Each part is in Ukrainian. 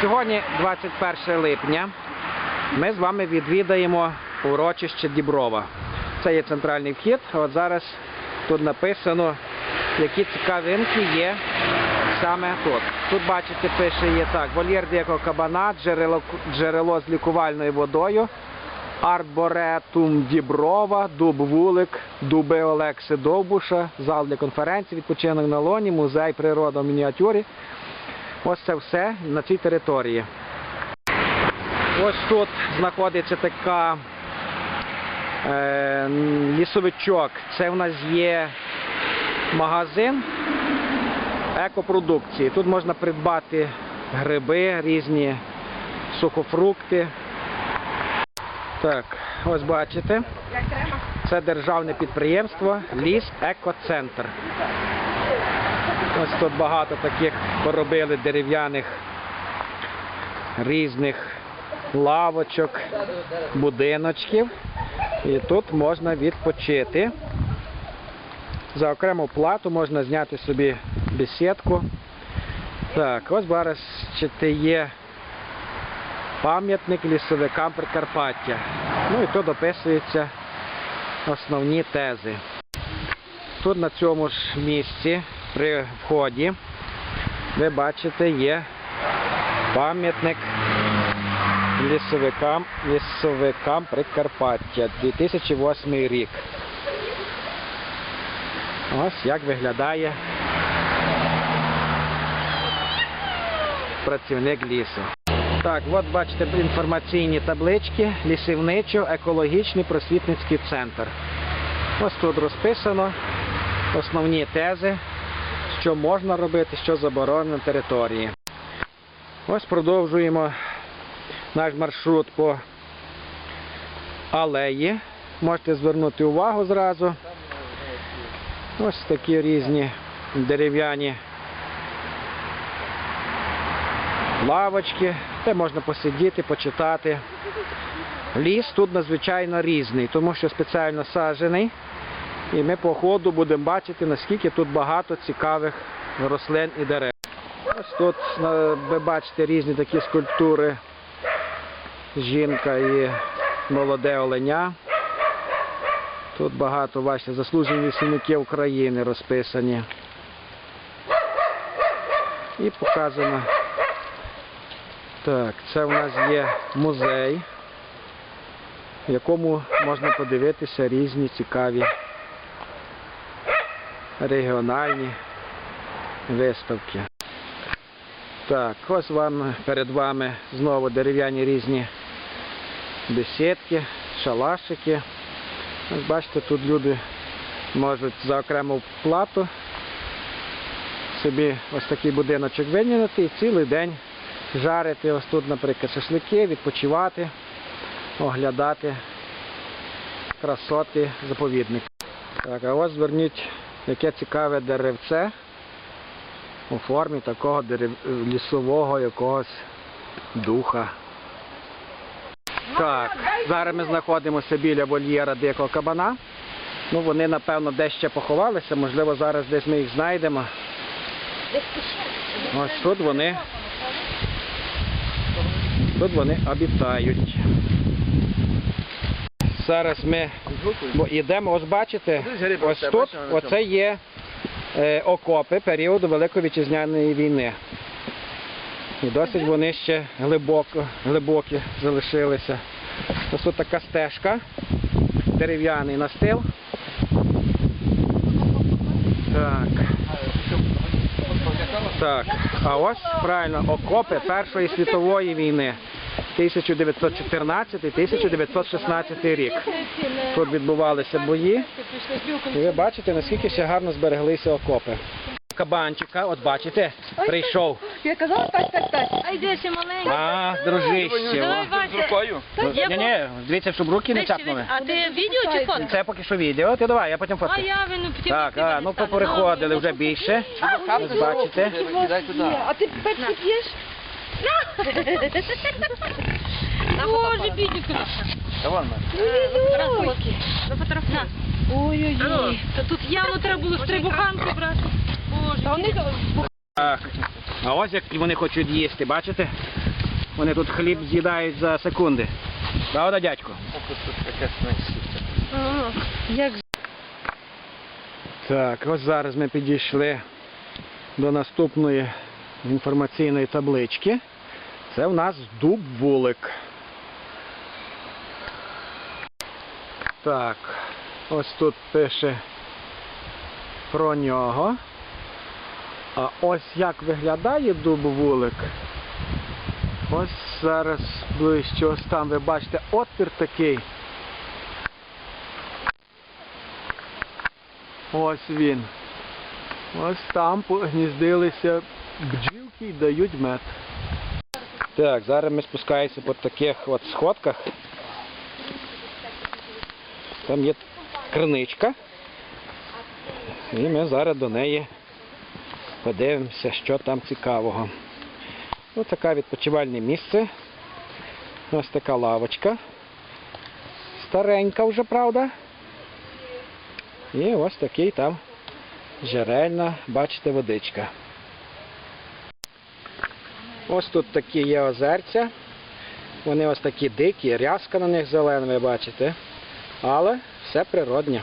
Сьогодні 21 липня. Ми з вами відвідаємо урочище Діброва. Це є центральний вхід. От зараз тут написано, які цікавинки є саме тут. Тут, бачите, пише є так: вольєр дикого кабана, джерело, джерело з лікувальною водою, арборетум Діброва, дуб вулик, дуби Олекси Довбуша, зал для конференцій, відпочинок на лоні, музей природа в мініатюрі. Ось це все на цій території. Ось тут знаходиться така е, лісовичок. Це в нас є магазин екопродукції. Тут можна придбати гриби, різні сухофрукти. Так, ось бачите. Це державне підприємство Ліс Екоцентр. Ось тут багато таких поробили дерев'яних різних лавочок, будиночків. І тут можна відпочити. За окрему плату можна зняти собі бесідку. Так, ось зараз є пам'ятник лісовикам Прикарпаття. Ну і тут описуються основні тези. Тут на цьому ж місці при вході ви бачите є пам'ятник лісовикам, лісовикам Прикарпаття 2008 рік. Ось як виглядає працівник лісу. Так, от бачите інформаційні таблички, лісівничо-екологічний просвітницький центр. Ось тут розписано основні тези, що можна робити, що заборонено на території. Ось продовжуємо наш маршрут по алеї. Можете звернути увагу зразу. Ось такі різні дерев'яні лавочки, де можна посидіти, почитати. Ліс тут надзвичайно різний, тому що спеціально саджений. І ми по ходу будемо бачити, наскільки тут багато цікавих рослин і дерев. Ось тут ви бачите різні такі скульптури. Жінка і молоде оленя. Тут багато, бачите, заслужені лісівники України розписані. І показано. Так, це у нас є музей, в якому можна подивитися різні цікаві регіональні виставки. Так, ось вам перед вами знову дерев'яні різні бесідки, шалашики. Ось бачите, тут люди можуть за окрему плату собі ось такий будиночок винятий і цілий день жарити ось тут, наприклад, шашлики, відпочивати, оглядати красоти заповідник. Так, а ось зверніть, яке цікаве деревце у формі такого дерев... лісового якогось духа. Так, зараз ми знаходимося біля вольєра дикого кабана. Ну, вони, напевно, десь ще поховалися, можливо, зараз десь ми їх знайдемо. Ось тут вони. Тут вони обітають. Зараз ми йдемо, ось бачите, ось тут оце є е, окопи періоду Великої Вітчизняної війни. І досить вони ще глибоко, глибокі залишилися. Ось тут така стежка, дерев'яний настил. Так. Так, а ось правильно окопи Першої світової війни 1914-1916 рік. Тут відбувалися бої. І ви бачите, наскільки ще гарно збереглися окопи. Кабанчика, от бачите, прийшов. Я казала так, так, так. А йди ще маленький. А, дружище. Вася. Ні, ні, дивіться, щоб руки не цапнули. А ти відео чи фото? Це поки що відео, ти давай, я потім А я вину потім. Так, а, ну попереходили вже більше. Ось бачите. А ти пепсі п'єш? Боже, бідюка. Фотки. На. Ой-ой-ой. Та тут явно треба було стрибуханку брати. Боже. Та вони Так. А ось як вони хочуть їсти, бачите? Вони тут хліб з'їдають за секунди. Правда, дядько? Як Так, ось зараз ми підійшли до наступної інформаційної таблички. Це в нас дуб вулик. Так, ось тут пише про нього. А ось як виглядає дуб вулик. Ось зараз ближче, ось там ви бачите отвір такий. Ось він. Ось там погніздилися бджілки і дають мед. Так, зараз ми спускаємося по таких от сходках. Там є криничка. І ми зараз до неї подивимося, що там цікавого. Ось таке відпочивальне місце. Ось така лавочка. Старенька вже, правда? І ось такий там джерельна, бачите, водичка. Ось тут такі є озерця. Вони ось такі дикі, рязка на них зелена, ви бачите. Але все природнє.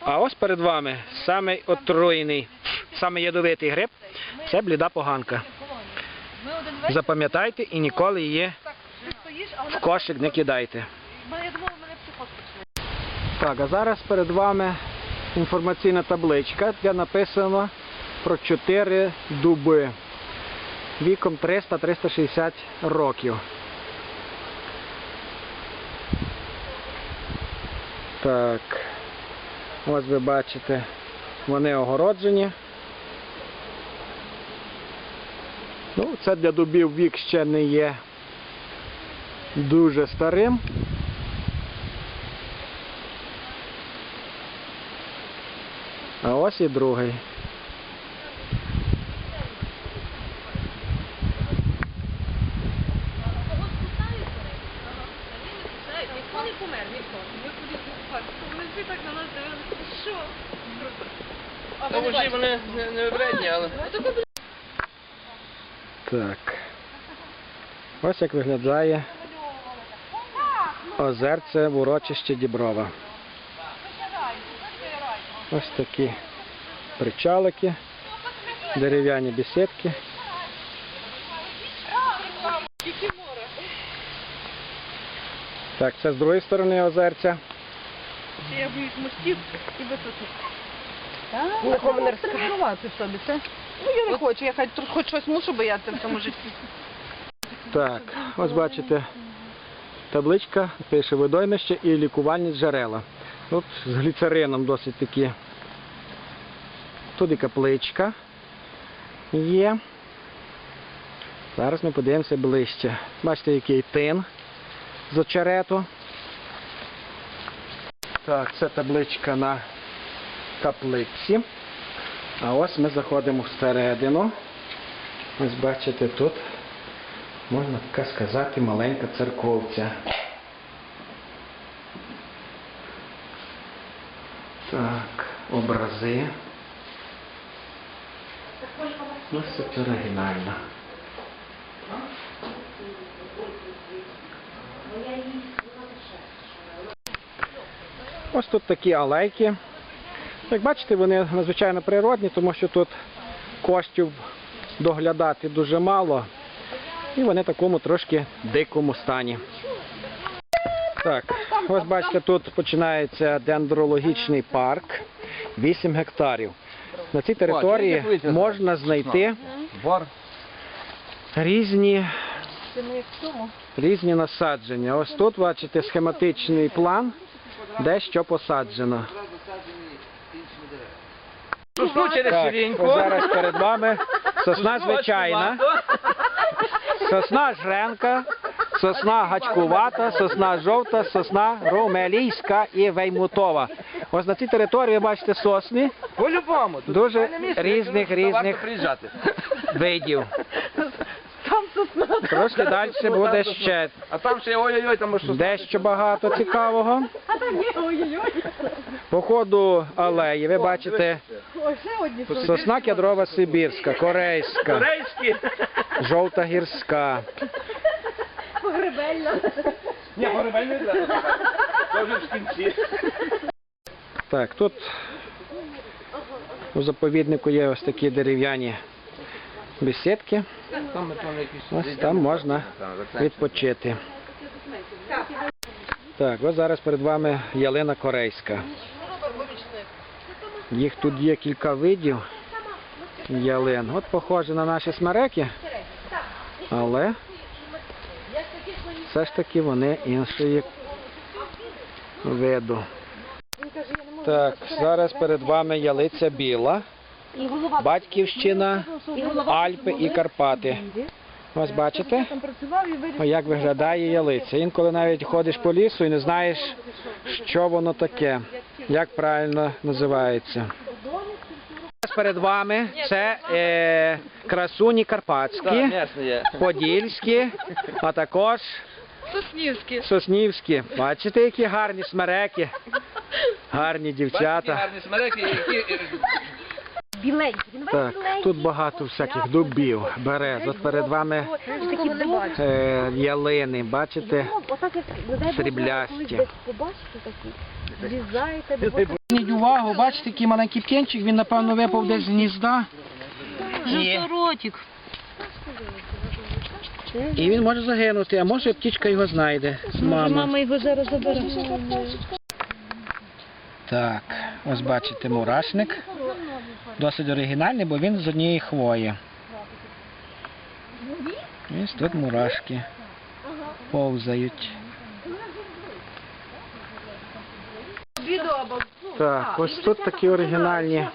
А ось перед вами самий отруєний, самий ядовитий гриб це бліда поганка. Запам'ятайте і ніколи її в кошик не кидайте. Так, а зараз перед вами інформаційна табличка, де написано про 4 дуби віком 300-360 років. Так, ось ви бачите, вони огороджені. Ну, це для дубів вік ще не є дуже старим. А ось і другий. Ніхто не помер, ніхто. Ми ходили в парк. Вони всі так на нас дивилися. Що? А вони не, не вредні, але. Так. Ось як виглядає озерце в урочище Діброва. Ось такі причалики, дерев'яні бесідки. Так, це з другої сторони озерця. Я боюсь мостів і висоти. Нікому не розкривати в собі, це? Ну я не хочу, я хоч, хоч щось мушу боятися в цьому житті. Так, ось бачите, табличка пише водоймище і лікувальні джерела. Тут з гліцерином досить такі. Тут і капличка є. Зараз ми подивимося ближче. Бачите, який тин з очерету. Так, це табличка на каплиці. А ось ми заходимо всередину. Ось бачите, тут можна така сказати маленька церковця. Так, образи. Ось це оригінально. Ось тут такі алейки. Як бачите, вони надзвичайно природні, тому що тут коштів доглядати дуже мало. І вони в такому трошки дикому стані. Так, ось бачите, тут починається дендрологічний парк, 8 гектарів. На цій території можна знайти різні, різні насадження. Ось тут бачите схематичний план, де що посаджено. Сосну через Так, зараз перед вами сосна звичайна, сосна жренка, сосна гачкувата, сосна жовта, сосна румелійська і веймутова. Ось на цій території ви бачите сосни По-любому. Тут Дуже місце, різних- різних- приїжджати. видів. Там. Трошки далі буде ще А там ще ой-ой-ой, там що. дещо багато цікавого. По ходу алеї ви бачите Ой, ще одні Сосна кедрова сибірська, корейська, Корейські. жовта гірська. погребельна. Ні, горебель не треба. Це вже в кінці. Так, тут у заповіднику є ось такі дерев'яні бесідки. Ось там можна відпочити. Так, ось зараз перед вами ялина корейська. Їх тут є кілька видів ялин. От похоже на наші смереки, але все ж таки вони іншої виду. Так, зараз перед вами ялиця біла, батьківщина, Альпи і Карпати. Ось бачите? О, як виглядає ялиця. Інколи навіть ходиш по лісу і не знаєш, що воно таке, як правильно називається. Перед вами це е, красуні карпатські, подільські, а також Соснівські. соснівські. Бачите, які гарні смереки, гарні Бачите, які дівчата. гарні смереки, які... Біленькі. Він Так, тут багато всяких дубів, берез. От перед вами такі е, ялини, бачите? Отак як не дай Боже, Сріблясті. десь побачите такі. Зрізаєте, бо Зверніть увагу, бачите, який маленький птенчик, він напевно випав десь з гнізда. І, ротик. і він може загинути, а може птічка його знайде з мамою. його зараз забере. Так, ось бачите мурашник. Досить оригінальний, бо він з однієї хвої. Ось тут мурашки повзають. Так, ось тут такі оригінальні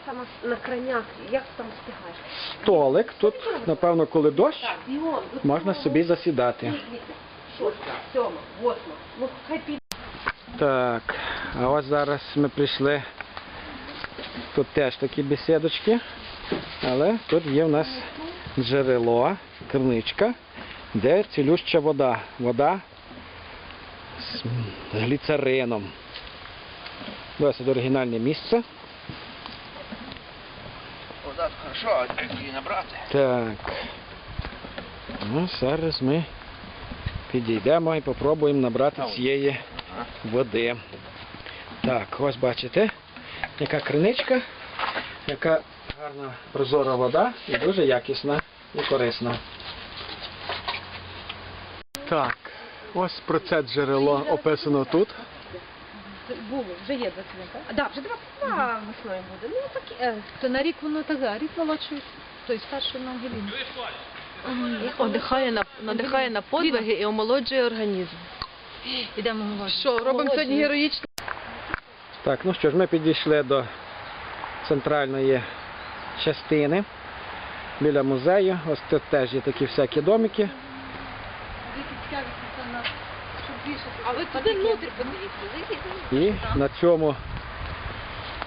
На кранях, як там встигаєш? столик. Тут, напевно, коли дощ, можна собі засідати. Шоста, сьома, восьма. Ну, хай піде. Так, а ось зараз ми прийшли. Тут теж такі бесідочки, але тут є в нас джерело, криничка, де цілюща вода. Вода з гліцерином. Досить оригінальне місце. Так, хорошо, а її набрати. Так. Ну, зараз ми підійдемо і попробуємо набрати цієї води. Так, ось бачите, яка криничка, яка гарна прозора вода і дуже якісна і корисна. Так, ось про це джерело описано тут. Було, вже є 22, так? А, да, вже 22 весною буде. Ну, такі, е, то на рік воно так, да, рік молодший, той старший на Ангеліну. Надихає на, надихає на подвиги і омолоджує організм. Ідемо Що, робимо сьогодні героїчно? Так, ну що ж, ми підійшли до центральної частини біля музею. Ось тут теж є такі всякі домики. А ви туди внутрі подивіться. І на цьому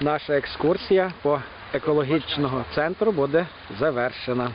наша екскурсія по екологічного центру буде завершена.